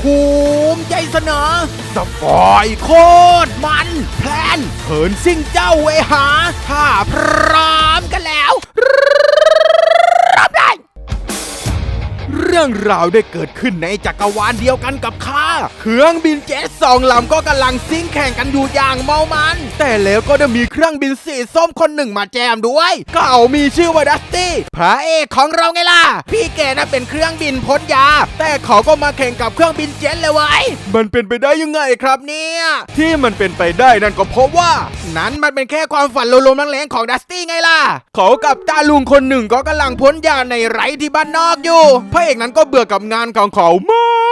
ภูมิใจเสนอสปอยโคตรมัน แพลนเหินซิ่งเจ้าเวหา ถ้าพร้อมกัน รื่องราวได้เกิดขึ้นในจักรวาลเดียวกันกับข้าเครื่องบินเจ็ตสองลำก็กำลังซิ่งแข่งกันอยู่อย่างเมามัน แต่แล้วก็ได้มีเครื่องบินสีส้มคนหนึ่งมาแจมด้วยเขามีชื่อว่าดัสตี้พระเอกของเราไงล่ะ พี่แกน่ะเป็นเครื่องบินพ้นยา แต่เขาก็มาแข่งกับเครื่องบินเจ็ตเลยเว้มันเป็นไปได้ยังไงครับเนี่ยที่มันเป็นไปได้นั่นก็เพราะว่า นั้นมันเป็นแค่ความฝันโลมๆแรงๆของดัสตี้ไงล่ะ เขากับตาลุงคนหนึ่งก็กำลังพ้นยาในไร่ที่บ้านนอกอยู่พระเอกนั้นก็เบื่อกับงานของเขามาก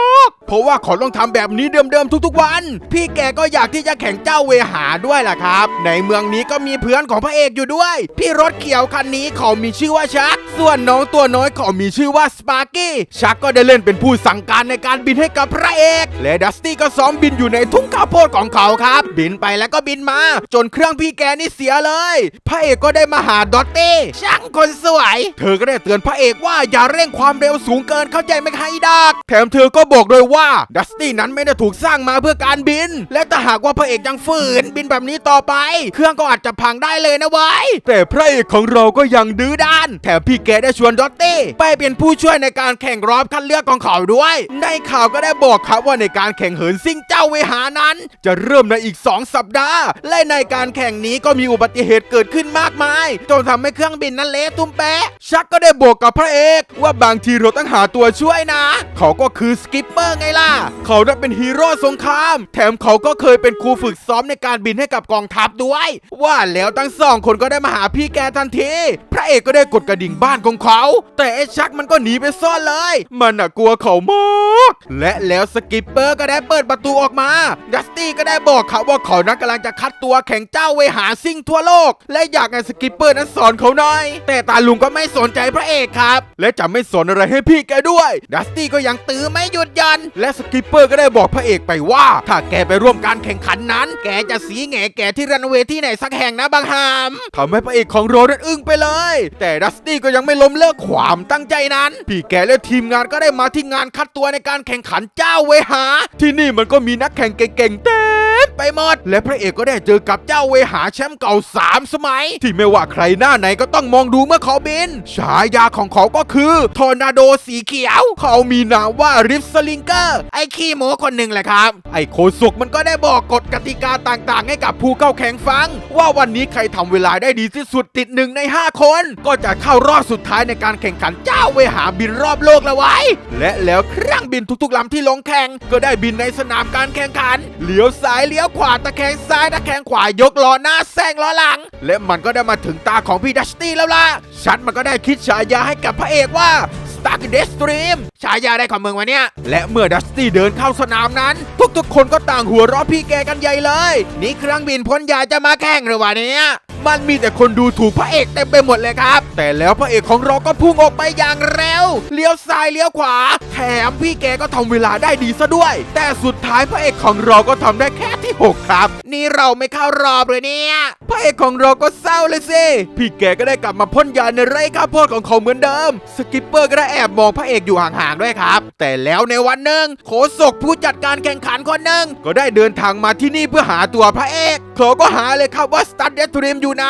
เพราะว่าเขาต้องทำแบบนี้เดิมๆทุกๆวัน พี่แกก็อยากที่จะแข่งเจ้าเวหาด้วยล่ะครับ ในเมืองนี้ก็มีเพื่อนของพระเอกอยู่ด้วย พี่รถเขียวคันนี้เขามีชื่อว่าชัก ส่วนน้องตัวน้อยเขามีชื่อว่าสปาร์กี้ชักก็ได้เล่นเป็นผู้สั่งการในการบินให้กับพระเอก และดัสตี้ก็ซ้อมบินอยู่ในทุ่งข้าวโพดของเขาครับ บินไปแล้วก็บินมา จนเครื่องพี่แกนี่เสียเลย พระเอกก็ได้มาหาดอตตี้ช่างคนสวย เธอก็ได้เตือนพระเอกว่าอย่าเร่งความเร็วสูงเกินเข้าใจไหมคะอ้ดักแถมเธอก็บอกด้วยว่าดัสตี้นั้นไม่ได้ถูกสร้างมาเพื่อการบิน และถ้าหากว่าพระเอกยังฝืนบินแบบนี้ต่อไป เครื่องก็อาจจะพังได้เลยนะเว้ยแต่พระเอกของเราก็ยังดื้อด้าน แถมพี่แกได้ชวนดอตตี้ไปเป็นผู้ช่วยในการแข่งรอบคัดเลือกของเขาด้วย ในข่าวก็ได้บอกครับว่าในการแข่งเหินซิ่งเจ้าเวหานั้น จะเริ่มในอีก 2 สัปดาห์ และในการแข่งนี้ก็มีอุบัติเหตุเกิดขึ้นมากมายจนทำให้เครื่องบินนั้นเละตุ้มแปะชักก็ได้บอกกับพระเอก ว่าบางทีเราต้องหาตัวช่วยนะ เขาก็คือสกิปเปอร์ไงล่ะ เขาได้เป็นฮีโร่สงคราม แถมเขาก็เคยเป็นครูฝึกซ้อมในการบินให้กับกองทัพด้วย ว่าแล้วทั้งสองคนก็ได้มาหาพี่แกทันที พระเอกก็ได้กดกระดิ่งบ้านของเขา แต่ไอ้ชักมันก็หนีไปซ่อนเลย มันน่ะกลัวเขามากและแล้วสกิปเปอร์ก็ได้เปิดประตูออกมา ดัสตี้ก็ได้บอกเขาว่าเขานั้นกำลังจะคัดตัวแข่งเจ้าเวหาซิ่งทั่วโลก และอยากให้สกิปเปอร์นั้นสอนเขาหน่อย แต่ตาลุงก็ไม่สนใจพระเอกครับ และจะไม่สอนอะไรให้พี่แกด้วย ดัสตี้ก็ยังตื้อไม่หยุดยันและสกิปเปอร์ก็ได้บอกพระเอกไปว่า ถ้าแกไปร่วมการแข่งขันนั้น แกจะสีแง่แกที่รันเวย์ที่ไหนสักแห่งนะบางหามทำให้พระเอกของโรนั้นอึ้งไปเลย แต่ดัสตี้ก็ยังไม่ล้มเลิกความตั้งใจนั้น พี่แกและทีมงานก็ได้มาที่งานคัดตัวในการแข่งขันเจ้าเวหา ที่นี่มันก็มีนักแข่งเก่งๆเต็ม ไปหมด และพระเอกก็ได้เจอกับเจ้าเวหาแชมป์เก่า 3 สมัย ที่ไม่ว่าใครหน้าไหนก็ต้องมองดูเมื่อเขาบิน ฉายาของเขาก็คือทอร์นาโดสีเขียว เขามีนามว่าริฟสลิงเกอร์ ไอ้ขี้โมคนหนึ่งแหละครับ ไอ้โคสุกมันก็ได้บอกกฎกติกาต่างๆ ให้กับผู้เข้าแข่งฟัง ว่าวันนี้ใครทำเวลาได้ดีที่สุดติดหนึ่งใน 5 คน ก็จะเข้ารอบสุดท้ายในการแข่งขันเจ้าเวหาบินรอบโลกล้วไว้ และแล้วเครื่องบินทุกๆลำที่ลงแข่งก็ได้บินในสนามการแข่งขัน เหลียวซ้ายเลี้ยวขวาตะแคงซ้ายตะแคงขวายกล้อหน้าแซงล้อหลัง และมันก็ได้มาถึงตาของพี่ดัชตี้แล้วล่ะ ฉันมันก็ได้คิดฉายาให้กับพระเอกว่าสตาร์กเดสตรีมฉายาได้ของเมืองวะเนี้ยและเมื่อดัสตี้เดินเข้าสนามนั้น ทุกๆคนก็ต่างหัวเราะพี่แกกันใหญ่เลย นี่เครื่องบินพ่นยาจะมาแข่งหรือวะเนี่ย มันมีแต่คนดูถูกพระเอกเต็มไปหมดเลยครับ แต่แล้วพระเอกของเราก็พุ่งออกไปอย่างเร็ว เลี้ยวซ้ายเลี้ยวขวา แถมพี่แกก็ทำเวลาได้ดีซะด้วย แต่สุดท้ายพระเอกของเราก็ทำได้แค่ที่ 6 ครับ นี่เราไม่เข้ารอบเลยเนี่ยพระเอกของเราก็เศร้าเลยสิ พี่แกก็ได้กลับมาพ่นยาในไร่ข้าวโพดของเขาเหมือนเดิม สกิปเปอร์ก็ได้แอบมองพระเอกอยู่ห่างๆด้วยครับ แต่แล้วในวันหนึ่งโคศกผู้จัดการแข่งขันคนหนึ่งก็ได้เดินทางมาที่นี่เพื่อหาตัวพระเอก เขาก็หาเลยครับว่าสตัดเดทรีมอยู่ไหน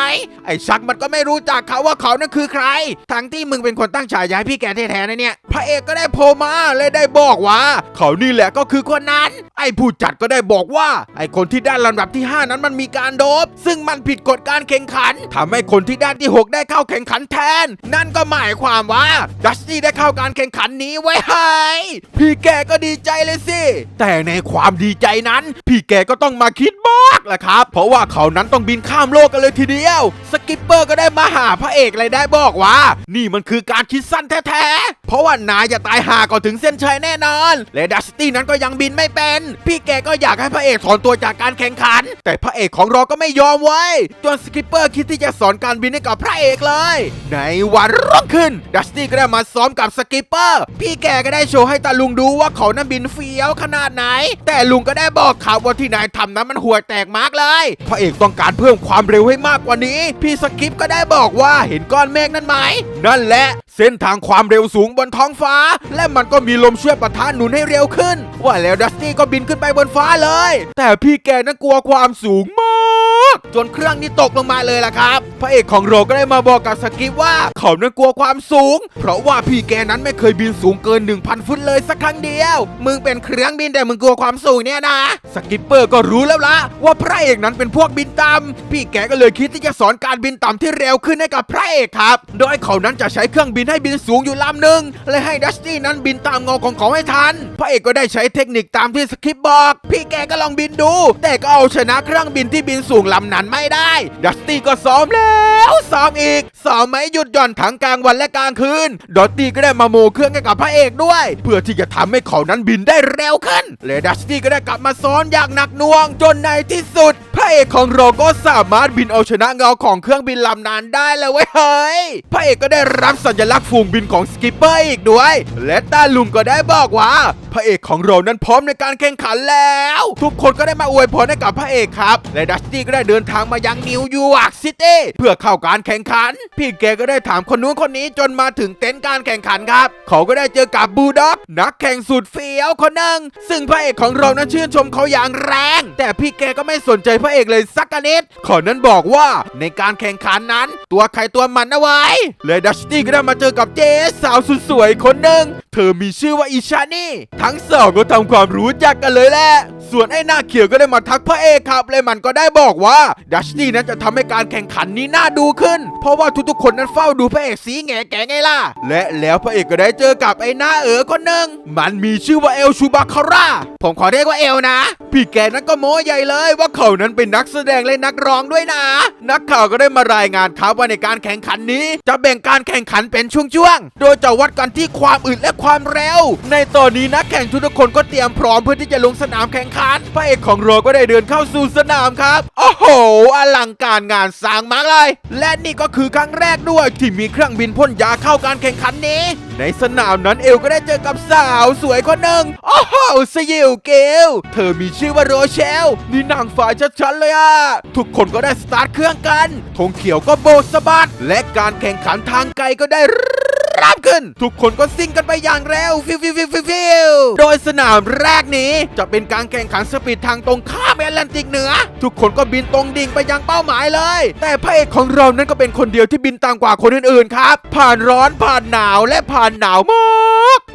ไอ้ชักมันก็ไม่รู้จักเขาว่าเขานั่นคือใคร ทั้งที่มึงเป็นคนตั้งฉายาให้พี่แกแท้ๆนะเนี่ย พระเอกก็ได้โผล่มาเลยได้บอกว่า เขานี่แหละก็คือคนนั้น ไอ้ผู้จัดก็ได้บอกว่า ไอ้คนที่ได้ลำดับที่ 5 นั้นมันมีการโดบ ซึ่งมันผิดกฎการแข่งขันทำให้คนที่ได้ที่ 6 ได้เข้าแข่งขันแทน นั่นก็หมายความว่าดัชตี้ได้เข้าการแข่งขันนี้ไว้ให้พี่แกก็ดีใจเลยสิ แต่ในความดีใจนั้น พี่แกก็ต้องมาคิดมากแหละครับ เพราะว่าเขานั้นต้องบินข้ามโลกกันเลยทีเดียวสกิปเปอร์ก็ได้มาหาพระเอกเลยได้บอกว่า นี่มันคือการคิดสั้นแท้ๆ เพราะว่านายจะตายหาก่อนถึงเส้นชัยแน่นอนและดัสตี้นั้นก็ยังบินไม่เป็น พี่แกก็อยากให้พระเอกถอนตัวจากการแข่งขัน แต่พระเอกของเราก็ไม่ยอมไว้จนสกิปเปอร์คิดที่จะสอนการบินให้กับพระเอกเลย ในวันรุ่งขึ้น ดัสตี้ก็ได้มาซ้อมกับสกิปเปอร์พี่แกก็ได้โชว์ให้ตาลุงดูว่าเขานั้นบินเฟี้ยวขนาดไหน แต่ลุงก็ได้บอกเขาว่าที่นายทำนั้นมันห่วยแตกมากเลย พระเอกต้องการเพิ่มความเร็วให้มากกว่านี้ พี่สกิปก็ได้บอกว่าเห็นก้อนเมฆนั่นไหมนั่นแหละเส้นทางความเร็วสูงบนท้องฟ้า และมันก็มีลมช่วยปะทะหนุนให้เร็วขึ้น ว่าแล้วดัสตี้ก็บินขึ้นไปบนฟ้าเลย แต่พี่แกนั้นกลัวความสูงมาก จนเครื่องนี้ตกลงมาเลยล่ะครับ พระเอกของเราก็ได้มาบอกกับสกิปว่าเขานั้นกลัวความสูง เพราะว่าพี่แกนั้นไม่เคยบินสูงเกิน 1,000 ฟุตเลยสักครั้งเดียว มึงเป็นเครื่องบินแต่มึงกลัวความสูงเนี่ยนะ สกิปเปอร์ก็รู้แล้วละว่าพระเอกนั้นเป็นพวกบินต่ำพี่แกก็เลยคิดที่จะสอนการบินต่ำที่เร็วขึ้นให้กับพระเอกครับ โดยเขานั้นจะใช้เครื่องบินให้บินสูงอยู่ลำหนึ่งและให้ดัสตี้นั้นบินตามเงาของเขาให้ทัน พระเอกก็ได้ใช้เทคนิคตามที่สคริปบอก พี่แกก็ลองบินดู แต่ก็เอาชนะเครื่องบินที่บินสูงลำนั้นไม่ได้ ดัสตี้ก็ซ้อมแล้วซ้อมอีกซ้อมไม่หยุดหย่อนทั้งกลางวันและกลางคืนดอตตี้ก็ได้มาโมเครื่องให้กับพระเอกด้วย เพื่อที่จะทำให้เขานั้นบินได้เร็วขึ้นและดัสตี้ก็ได้กลับมาซ้อนอย่างหนักหน่วง จนในที่สุด พระเอกของเราก็สามารถบินเอาชนะเงาของเครื่องบินลำนั้นได้เลยเว้ยเฮ้ยพระเอกก็ได้รับสัญลักษณ์ฝูงบินของสกิปเปอร์อีกด้วย และตาลุงก็ได้บอกว่า พระเอกของเรานั้นพร้อมในการแข่งขันแล้ว ทุกคนก็ได้มาอวยพรให้กับพระเอกครับ และดัสตี้ก็ได้เดินทางมายังนิวยอร์กซิตี้เพื่อเข้าการแข่งขัน พี่แกก็ได้ถามคนนู้นคนนี้จนมาถึงเต็นท์การแข่งขันครับ เขาก็ได้เจอกับบูด็อก นักแข่งสุดเฟี้ยวคนหนึ่งซึ่งพระเอกของเรานั้นชื่นชมเขาอย่างแรง แต่พี่แกก็ไม่สนใจพระเอกเลยสักนิดเขานั้นบอกว่าในการแข่งขันนั้น ตัวใครตัวมันนะไว้เลยดัสตี้ก็ได้มาเจอกับเจ๊สาวสุดสวยคนหนึ่งเธอมีชื่อว่าอิชานี่ ทั้งสองก็ทำความรู้จักกันเลยแหละส่วนไอ้หน้าเขียวก็ได้มาทักพระเอกครับเลยมันก็ได้บอกว่าดัชตี้นั้นจะทำให้การแข่งขันนี้น่าดูขึ้น เพราะว่าทุกๆคนนั้นเฝ้าดูพระเอกสีแง่แก่ไงล่ะ และแล้วพระเอกก็ได้เจอกับไอ้หน้าเอ๋อคนหนึ่งมันมีชื่อว่าเอลชูบาคาร่าผมขอเรียกว่าเอลนะ พี่แกนั้นก็โม้ใหญ่เลยว่าเขานั้นเป็นนักแสดงและนักร้องด้วยนะ นักข่าวก็ได้มารายงานครับว่าในการแข่งขันนี้ จะแบ่งการแข่งขันเป็นช่วงๆ โดยจะวัดกันที่ความอึดและความเร็ว ในตอนนี้นักแข่งทุกคนก็เตรียมพร้อมเพื่อที่จะลงสนามแข่งขันพระเอกของเราก็ได้เดินเข้าสู่สนามครับ โอ้โห อลังการงานสร้างมากเลย และนี่ก็คือครั้งแรกด้วยที่มีเครื่องบินพ่นยาเข้าการแข่งขันนี้ ในสนามนั้นเอลก็ได้เจอกับสาวสวยคนหนึ่งโอ้โหสยิวเกล เธอมีชื่อว่าโรเชล นี่นางฟ้าชัดๆเลยอะทุกคนก็ได้สตาร์ทเครื่องกันธงเขียวก็โบกสะบัด และการแข่งขันทางไกลก็ได้รับขึ้น ทุกคนก็ซิ่งกันไปอย่างเร็วฟิวฟิวฟิวฟิวฟิวโดยสนามแรกนี้จะเป็นการแข่งขันสปีดทางตรงข้ามแอตแลนติกเหนือ ทุกคนก็บินตรงดิ่งไปยังเป้าหมายเลย แต่พระเอกของเรานั้นก็เป็นคนเดียวที่บินต่างกว่าคนอื่นๆครับ ผ่านร้อนผ่านหนาวและผ่านหนาวมาก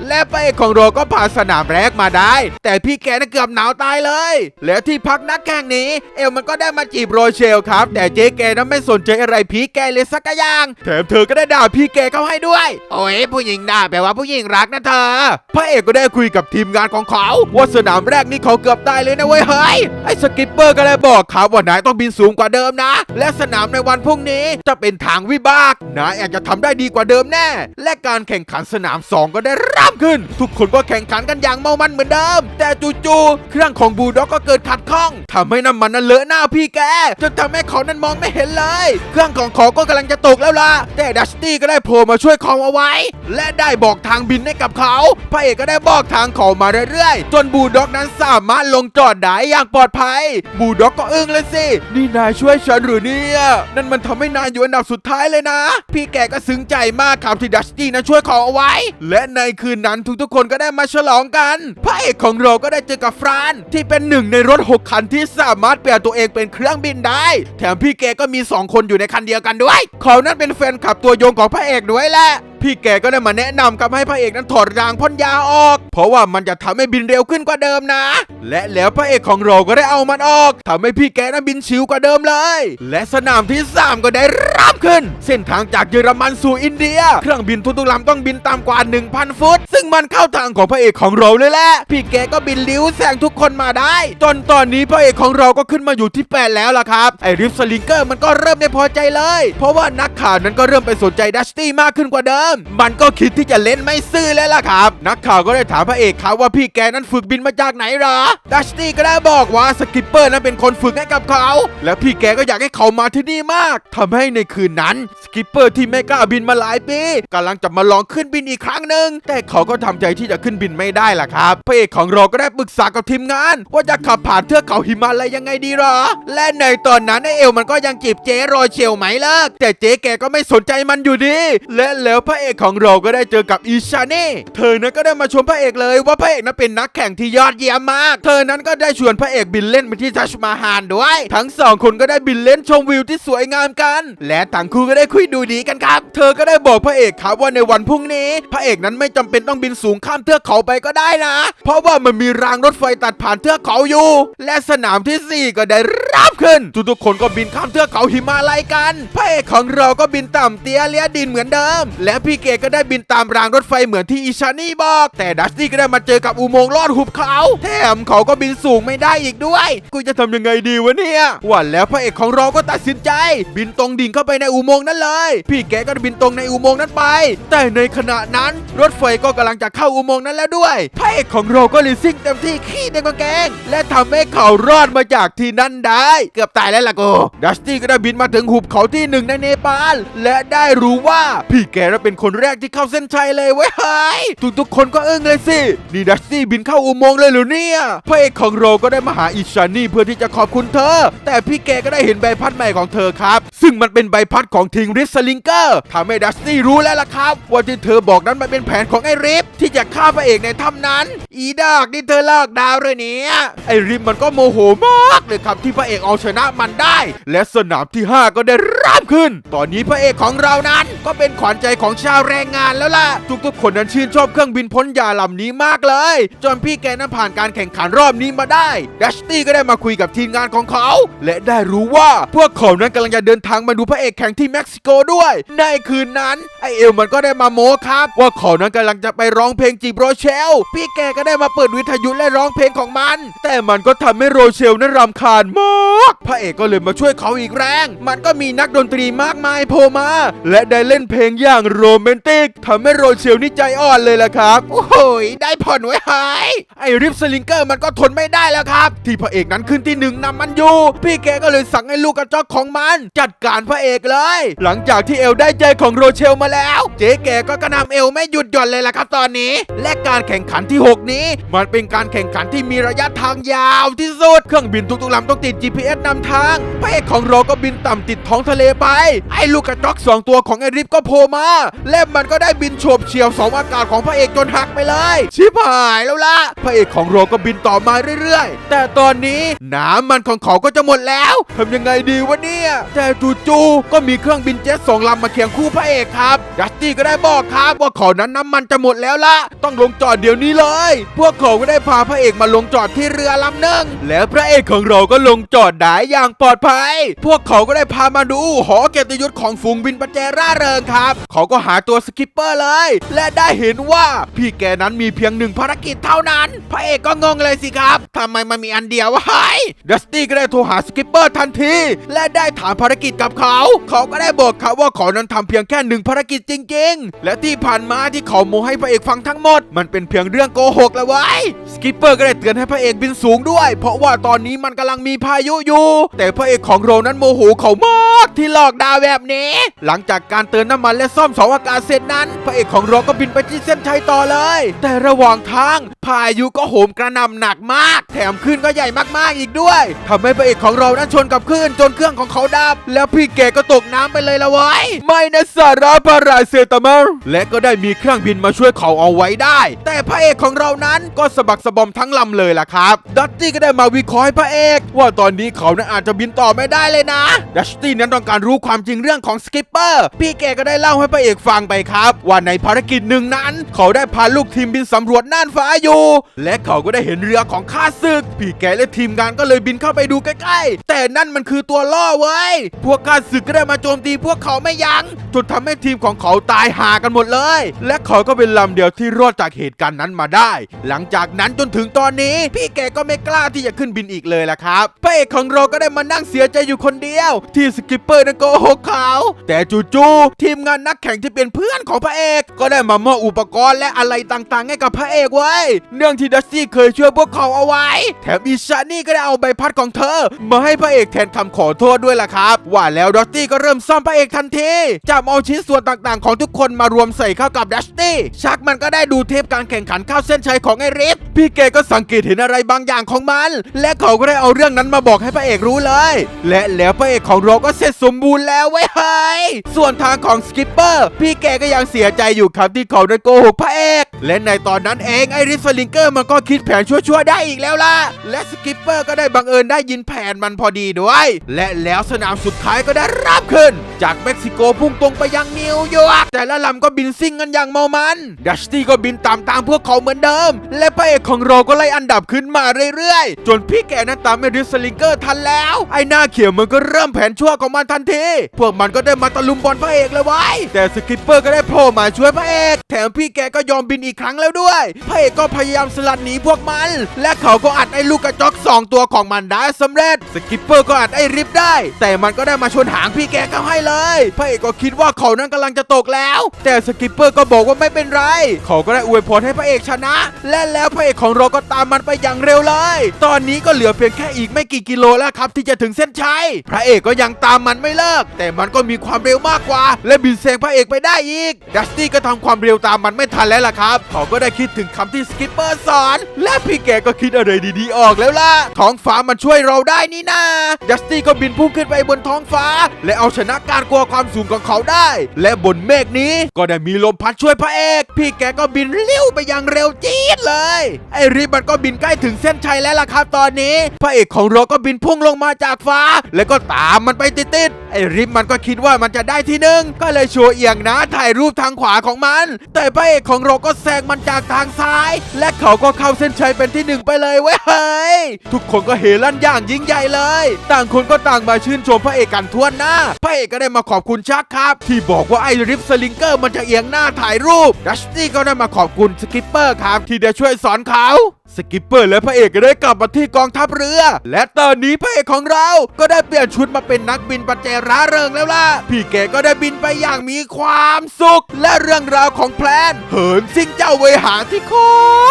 และพระเอกของเราก็ผ่านสนามแรกมาได้ แต่พี่แกน่ะเกือบหนาวตายเลย แล้วที่พักนักแข่งนี้ เอลมันก็ได้มาจีบโรเชลครับ แต่เจ๊แกนั้นไม่สนใจอะไรพี่แกเลยสักอย่าง แถมเธอก็ได้ด่าพี่แกเข้าให้ด้วย โอ้ยผู้หญิงด่าแปลว่าผู้หญิงรักนะเธอ พระเอกก็ได้คุยกับทีมงานของเขาว่าสนามแรกนี่เขาเกือบตายเลยนะเว้ยเฮ้ยไอ้สกิปเปอร์ก็เลยบอกครับว่านายต้องบินสูงกว่าเดิมนะ และสนามในวันพรุ่งนี้จะเป็นทางวิบากนายอาจจะทำได้ดีกว่าเดิมแน่ และการแข่งขันสนาม 2 ก็ได้ริ่มขึ้น ทุกคนก็แข่งขันกันอย่างเมามันเหมือนเดิม แต่จู่ๆเครื่องของบูด็อกก็เกิดขัดข้องทำให้น้ำมันนั้นเลอะหน้าพี่แกจนทำให้เขานั้นมองไม่เห็นเลย เครื่องของเขาก็กำลังจะตกแล้วล่ะแต่ดัชตี้ก็ได้โผล่มาช่วยเขาเอาไว้ และได้บอกทางบินให้กับเขาพระเอกก็ได้บอกทางเขามาเรื่อยๆ จนบูด็อกนั้นสามารถลงจอดได้อย่างปลอดภัย บูด็อกก็อึ้งเลยสินี่นายช่วยฉันหรือเนี่ยนั่นมันทำให้นายอยู่อันดับสุดท้ายเลยนะ พี่แกก็ซึ้งใจมากครับที่ดัชตี้นั้นช่วยเขาเอาไว้ และในคืนนั้นทุกๆคนก็ได้มาฉลองกันพระเอกของเราก็ได้เจอกับฟราน ที่เป็นหนึ่งในรถ 6 คันที่สามารถเปลี่ยนตัวเองเป็นเครื่องบินได้ แถมพี่เกก็มี 2 คนอยู่ในคันเดียวกันด้วย เขานั้นเป็นแฟนคลับตัวยงของพระเอกด้วยแหละพี่แกก็ได้มาแนะนำกับให้พระเอกนั้นถอดรางพ่นยาออก เพราะว่ามันจะทำให้บินเร็วขึ้นกว่าเดิมนะ และแล้วพระเอกของเราก็ได้เอามันออกทำให้พี่แกนั้นบินชิวกว่าเดิมเลย และสนามที่ 3 ก็ได้รับขึ้น เส้นทางจากเยอรมันสู่อินเดีย เครื่องบินทุกๆลำต้องบินตามกว่า 1,000 ฟุต ซึ่งมันเข้าทางของพระเอกของเราเลยแหละพี่แกก็บินลิ้วแซงทุกคนมาได้ จนตอนนี้พระเอกของเราก็ขึ้นมาอยู่ที่ 8 แล้วล่ะครับไอริฟสลิงเกอร์มันก็เริ่มไม่พอใจเลย เพราะว่านักข่าวนั้นก็เริ่มไปสนใจดัชตี้มากขึ้นกว่าเดิมมันก็คิดที่จะเล่นไม่ซื่อแล้วล่ะครับ นักข่าวก็ได้ถามพระเอกครับว่าพี่แกนั้นฝึกบินมาจากไหนหรอ ดัชตี้ก็ได้บอกว่าสกิปเปอร์นั้นเป็นคนฝึกให้กับเขา และพี่แกก็อยากให้เขามาที่นี่มากทำให้ในคืนนั้นสกิปเปอร์ที่ไม่กล้าบินมาหลายปีกำลังจะมาลองขึ้นบินอีกครั้งหนึ่งแต่เขาก็ทำใจที่จะขึ้นบินไม่ได้ล่ะครับ พระเอกของเราก็ได้ปรึกษากับทีมงาน ว่าจะขับผ่านเทือกเขาหิมาลัยยังไงดีหรอ และในตอนนั้นไอเอลมันก็ยังจีบเจ๊รอเชลไหมลิกแต่เจ๊แกก็ไม่สนใจมันอยู่ดี และแล้วพระระเอกของเราก็ได้เจอกับอีชาเน่ เธอนั้นก็ได้มาชมพระเอกเลยว่าพระเอกนั้นเป็นนักแข่งที่ยอดเยี่ยมมาก เธอนั้นก็ได้ชวนพระเอกบินเล่นไปที่ทัชมาฮาลด้วย ทั้งสองคนก็ได้บินเล่นชมวิวที่สวยงามกัน และต่างคู่ก็ได้คุยดูดีกันครับ เธอก็ได้บอกพระเอกครับว่าในวันพรุ่งนี้ พระเอกนั้นไม่จำเป็นต้องบินสูงข้ามเทือกเขาไปก็ได้นะ เพราะว่ามันมีรางรถไฟตัดผ่านเทือกเขาอยู่ และสนามที่สี่ก็ได้รับขึ้นทุกๆคนก็บินข้ามเทือกเขาหิมาลัยกัน พระเอกของเราก็บินต่ำเตี้ยเลียดินเหมือนเดิม และพี่เกก็ได้บินตามรางรถไฟเหมือนที่อิชานี่บอก แต่ดัสตี้ก็ได้มาเจอกับอุโมงค์ลอดหุบเขา แถมเขาก็บินสูงไม่ได้อีกด้วย กูจะทำยังไงดีวะเนี่ยวันแล้วพระเอกของเราก็ตัดสินใจ บินตรงดิ่งเข้าไปในอุโมงค์นั้นเลย พี่แกก็บินตรงในอุโมงค์นั้นไป แต่ในขณะนั้นรถไฟก็กำลังจะเข้าอุโมงค์นั้นแล้วด้วย พระเอกของเราก็เลยซิ่งเต็มที่ขี้เด็กางเกงและทำให้เขารอดมาจากที่นั่นได้ เกือบตายแล้วล่ะกูดัสตี้ก็ได้บินมาถึงหุบเขาที่หนึ่งในเนปาลและได้รู้ว่าพี่แกเป็นคนแรกที่เข้าเส้นชัยเลยเว้ยเฮ้ยทุกๆคนก็อึ้งเลยสินี่ดัสตี้บินเข้าอุโมงค์เลยหรือเนี่ยพระเอกของเราก็ได้มาหาอิชานี่เพื่อที่จะขอบคุณเธอ แต่พี่แกก็ได้เห็นใบพัดใหม่ของเธอครับ ซึ่งมันเป็นใบพัดของทิงริสลิงเกอร์ทำให้ดัสตี้รู้แล้วล่ะครับ ว่าที่เธอบอกนั้นมันเป็นแผนของไอ้ริฟที่จะฆ่าพระเอกในถ้ำนั้น อีดอกนี่เธอลอกดาวเลยเนี่ยไอ้ริฟมันก็โมโหมากเลยครับที่พระเอกเอาชนะมันได้ และสนามที่ 5 ก็ได้เริ่มขึ้น ตอนนี้พระเอกของเรานั้นก็เป็นขวัญใจของชชาวแรงงานแล้วล่ะ ทุกๆคนนั้นชื่นชอบเครื่องบินพ้นยาลำนี้มากเลย จนพี่แกนั้นผ่านการแข่งขันรอบนี้มาได้ดัชตี้ก็ได้มาคุยกับทีมงานของเขา และได้รู้ว่าพวกเขานั้นกำลังจะเดินทางมาดูพระเอกแข่งที่เม็กซิโกด้วย ในคืนนั้นไอเอลมันก็ได้มาโม้ครับ ว่าเขานั้นกำลังจะไปร้องเพลงจีบโรเชล พี่แกก็ได้มาเปิดวิทยุและร้องเพลงของมัน แต่มันก็ทำให้โรเชลนั้นรำคาญมากพระเอกก็เลยมาช่วยเขาอีกแรง มันก็มีนักดนตรีมากมายโผล่มา และได้เล่นเพลงอย่างโรแมนติกทำให้โรเชลนี่ใจอ่อนเลยล่ะครับ โอ้โหยได้ผ่อนไว้หายไอริฟสลิงเกอร์มันก็ทนไม่ได้แล้วครับ ที่พระเอกนั้นขึ้นที่หนึ่งนำมันอยู่ พี่แกก็เลยสั่งให้ลูกกระจอกของมัน จัดการพระเอกเลย หลังจากที่เอลได้ใจของโรเชลมาแล้ว เจ๊แกก็กระหนำเอลไม่หยุดหย่อนเลยล่ะครับตอนนี้ และการแข่งขันที่ 6 นี้ มันเป็นการแข่งขันที่มีระยะทางยาวที่สุดเครื่องบินทุกๆลำต้องติด GPS นำทางพระเอกของเราก็บินต่ำติดท้องทะเลไป ไอ้ลูกกระจอกสองตัวของไอ้ริฟก็โผล่มาและมันก็ได้บินโฉบเฉี่ยวสองอากาศของพระเอกจนหักไปเลย ชิบหายแล้วล่ะ พระเอกของเราก็บินต่อมาเรื่อยๆ แต่ตอนนี้น้ำมันของเขาก็จะหมดแล้วทำยังไงดีวะเนี่ย แต่จู่ๆก็มีเครื่องบินเจ็ตสองลำมาเคียงคู่พระเอกครับดัสตี้ก็ได้บอกครับว่าเขานั้นน้ำมันจะหมดแล้วล่ะ ต้องลงจอดเดี๋ยวนี้เลย พวกเขาก็ได้พาพระเอกมาลงจอดที่เรือลำหนึ่งแล้วพระเอกของเราก็ลงจอดได้อย่างปลอดภัย พวกเขาก็ได้พามาดูหอเกียรติยศของฝูงบินประแจร่าเริงครับ เขาก็หาตัวสกิปเปอร์เลย และได้เห็นว่าพี่แกนั้นมีเพียงหนึ่งภารกิจเท่านั้น พระเอกก็งงเลยสิครับทำไมมันมีอันเดียววะไอ้ดัสตี้ก็ได้โทรหาสกิปเปอร์ทันที และได้ถามภารกิจกับเขา เขาก็ได้บอกเขาว่าเขานั้นทำเพียงแค่หนึ่งภารกิจจริง ๆ และที่ผ่านมาที่เขาโมให้พระเอกฟังทั้งหมด มันเป็นเพียงเรื่องโกหกแล้วไว้สกิปเปอร์ก็ได้เตือนให้พระเอกบินสูงด้วย เพราะว่าตอนนี้มันกำลังมีพายุอยู่ แต่พระเอกของเรานั้นโมโหเขามากที่หลอกดาวแบบนี้ หลังจากการเติมน้ำมันและซ่อมเสอากาศเสร็จนั้น พระเอกของเราก็บินไปที่เส้นชัยต่อเลย แต่ระหว่างทางพายุก็โหมกระหน่ำหนักมาก แถมคลื่นก็ใหญ่มากๆอีกด้วยทำให้พระเอกของเรานั้นชนกับคลื่นจนเครื่องของเขาดับ แล้วพี่แกก็ตกน้ำไปเลยละเว้ไม่นะสาราพาราเซตามอลและก็ได้มีเครื่องบินมาช่วยเขาเอาไว้ได้ แต่พระเอกของเรานั้นก็สะบักสะบอมทั้งลำเลยล่ะครับ ดัตตี้ก็ได้มาวิเคราะห์พระเอก ว่าตอนนี้เขานั้นอาจจะบินต่อไม่ได้เลยนะ ดัตตี้นั้นต้องการรู้ความจริงเรื่องของสกิปเปอร์พี่แกก็ได้เล่าให้พระเอกฟังไปครับ ว่าในภารกิจหนึ่งนั้น เขาได้พาลูกทีมบินสำรวจน่านฟ้าอยู่ และเขาก็ได้เห็นเรือของข้าศึก พี่แกและทีมงานก็เลยบินเข้าไปดูใกล้ๆ แต่นั่นมันคือตัวล่อเว้ย พวกข้าศึกก็ได้มาโจมตีพวกเขาไม่ยัง้งจนทำให้ทีมของเขาตายหากันหมดเลย และเขาก็เป็นลำเดียวที่รอดจากเหตุการณ์นั้นมาได้ หลังจากนั้นจนถึงตอนนี้ พี่แกก็ไม่กล้าที่จะขึ้นบินอีกเลยล่ะครับพระเอกของเราก็ได้มานั่งเสียใจอยู่คนเดียว ที่สกิปเปอร์นั้นโกหกเขา แต่จู่ๆทีมงานนักแข่งที่เป็นเพื่อนของพระเอก ก็ได้มามอบอุปกรณ์และอะไรต่างๆให้กับพระเอกไว้เนื่องที่ดัซซี่เคยช่วยพวกเขาเอาไว้ แถมอีชานี่ก็ได้เอาใบพัดของเธอ มาให้พระเอกแทนคำขอโทษด้วยล่ะครับ ว่าแล้วดัซตี้ก็เริ่มซ่อมพระเอกทันทีจับเอาชิ้นส่วนต่างๆ ของทุกคนมารวมใส่เข้ากับดัซตี้ชักมันก็ได้ดูเทปการแข่งขันเข้าเส้นชัยของไอริฟพี่แกก็สังเกตเห็นอะไรบางอย่างของมัน และเขาก็ได้เอาเรื่องนั้นมาบอกให้พระเอกรู้เลย และแล้วพระเอกของเราก็เสร็จสมบูรณ์แล้วไว้ยเฮ้ยส่วนทางของสกิปเปอร์พีี่แกก็ยังเสียใจอยู่ครับที่เขาได้โกหกพระเอกและในตอนนั้นเองไอริสลิงเกอร์มันก็คิดแผนชั่วๆได้อีกแล้วล่ะ และสกิปเปอร์ก็ได้บังเอิญได้ยินแผนมันพอดีด้วย และแล้วสนามสุดท้ายก็ได้รับขึ้น จากเม็กซิโกพุ่งตรงไปยังนิวยอร์กแต่ละลำก็บินซิ่งกันอย่างเมามันดัชตี้ก็บินตามตามพวกเขาเหมือนเดิม และพระเอกของเราก็ไล่อันดับขึ้นมาเรื่อยๆ จนพี่แกนั้นตามเมริสลิงเกอร์ทันแล้ว ไอหน้าเขียวมันก็เริ่มแผนชั่วของมันทันทีพวกมันก็ได้มาตะลุมบอลพระเอกเลยไว้แต่สกิปเปอร์ก็ได้โผล่มาช่วยพระเอกแถมพี่แกก็ยอมบินอีกครั้งแล้วด้วยพระเอกก็พยายามสลัดหนีพวกมัน และเขาก็อัดไอ้ลูกกระจอกสองตัวของมันได้สำเร็จ สกิปเปอร์ก็อัดไอ้ริฟได้ แต่มันก็ได้มาชนหางพี่แกก็ให้เลยพระเอกก็คิดว่าเขานั้นกำลังจะตกแล้ว แต่สกิปเปอร์ก็บอกว่าไม่เป็นไร เขาก็ได้อวยพรให้พระเอกชนะ และแล้วพระเอกของเราก็ตามมันไปอย่างเร็วเลย ตอนนี้ก็เหลือเพียงแค่อีกไม่กี่กิโลแล้วครับที่จะถึงเส้นชัยพระเอกก็ยังตามมันไม่เลิก แต่มันก็มีความเร็วมากกว่า และบินแซงพระเอกไปได้อีกดัสตี้ก็ทำความเร็วตามมันไม่ทันแล้วล่ะครับเขาก็ได้คิดถึงคำที่สกิปเปอร์สอน และพี่แกก็คิดอะไรดีๆออกแล้วล่ะ ท้องฟ้ามันช่วยเราได้นี่นาดัสตี้ก็บินพุ่งขึ้นไปบนท้องฟ้า และเอาชนะการกลัวความสูงของเขาได้ และบนเมฆนี้ก็ได้มีลมพัดช่วยพระเอก พี่แกก็บินเลี้ยวไปอย่างเร็วจี๊ดเลย ไอริบมันก็บินใกล้ถึงเส้นชัยแล้วล่ะครับตอนนี้ พระเอกของเราก็บินพุ่งลงมาจากฟ้า แล้วก็ตามมันไปติดๆไอริบมันก็คิดว่ามันจะได้ที่หนึ่งก็เลยโชว์เอียงนะถ่ายรูปทางขวาของมัน แต่พระเอกของเราก็ซงมันจากทางซ้าย และเขาก็เข้าเส้นชัยเป็นที่หนึ่งไปเลยเว้ยเฮ้ยทุกคนก็เฮลั่นอย่างยิ่งใหญ่เลย ต่างคนก็ต่างมาชื่นชมพระเอกกันทั่วหน้า พระเอกก็ได้มาขอบคุณชักครับ ที่บอกว่าไอ้ริฟสลิงเกอร์มันจะเอียงหน้าถ่ายรูปดัชตี้ก็ได้มาขอบคุณสกิปเปอร์ครับที่ได้ช่วยสอนเขาสกิปเปอร์และพระเอกก็ได้กลับมาที่กองทัพเรือ และตอนนี้พระเอกของเราก็ได้เปลี่ยนชุดมาเป็นนักบินประเจร้าเริงแล้วล่ะ พี่แกก็ได้บินไปอย่างมีความสุข และเรื่องราวของแพลนเหินซิ่งเจ้าเวหาที่โค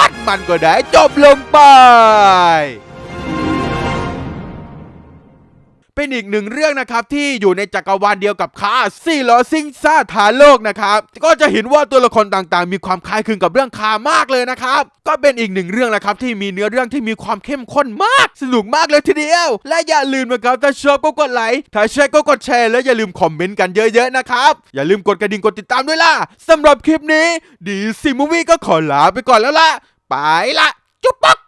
ตรมันก็ได้จบลงไป เป็นอีกหนึ่งเรื่องนะครับที่อยู่ในจักรวาลเดียวกับคาสี่ล้อซิงซ่าทาโลกนะครับก็จะเห็นว่าตัวละครต่างๆ มีความคล้ายคลึงกับเรื่องคามากเลยนะครับก็เป็นอีกหนึ่งเรื่องนะครับที่มีเนื้อเรื่องที่มีความเข้มข้นมาก สนุกมากเลยทีเดียว และอย่าลืมนะครับถ้าชอบก็กดไลค์ถ้าใช่ก็กดแชร์และอย่าลืมคอมเมนต์กันเยอะๆนะครับอย่าลืมกดกระดิ่งกดติดตามด้วยล่ะสำหรับคลิปนี้ดีซีมูวี่ก็ขอลาไปก่อนแล้วล่ะไปละจุ๊บป๊อก